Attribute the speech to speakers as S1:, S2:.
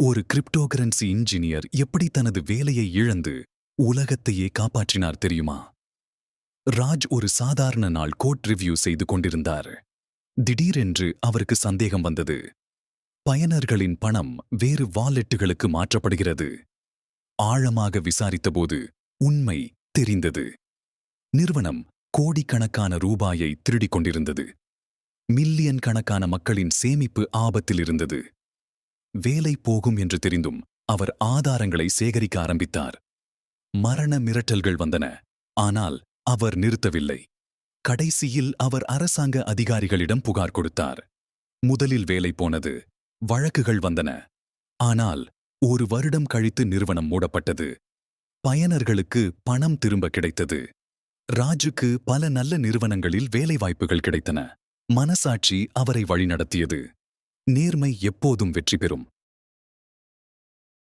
S1: ஒரு cryptocurrency engineer எப்படி தனது வேலையை இழந்து உலகத்தையே காப்பாற்றினார் தெரியுமா? ராஜ் ஒரு சாதாரண நாள் கோட் ரிவ்யூ செய்து கொண்டிருந்தார். திடீரென்று அவருக்கு சந்தேகம் வந்தது. பயனர்களின் பணம் வேறு வாலெட்டுகளுக்கு மாற்றப்படுகிறது. ஆழமாக விசாரித்தபோது உண்மை தெரிந்தது. நிறுவனம் கோடிக்கணக்கான ரூபாயை திருடிக் கொண்டிருந்தது. மில்லியன் கணக்கான மக்களின் சேமிப்பு ஆபத்தில் இருந்தது வேலை போகும் என்று தெரிந்தும் அவர் ஆதாரங்களை சேகரிக்க ஆரம்பித்தார். மரண மிரட்டல்கள் வந்தன ஆனால் அவர் நிறுத்தவில்லை. கடைசியில் அவர் அரசாங்க அதிகாரிகளிடம் புகார் கொடுத்தார். முதலில் வேலை போனது வழக்குகள் வந்தன. ஆனால் ஒரு வருடம் கழித்து நிறுவனம் மூடப்பட்டது. பயனர்களுக்கு பணம் திரும்ப கிடைத்தது. ராஜுக்கு பல நல்ல நிறுவனங்களில் வேலைவாய்ப்புகள் கிடைத்தன. மனசாட்சி அவரை வழிநடத்தியது. நேர்மை எப்போதும் வெற்றி பெறும்.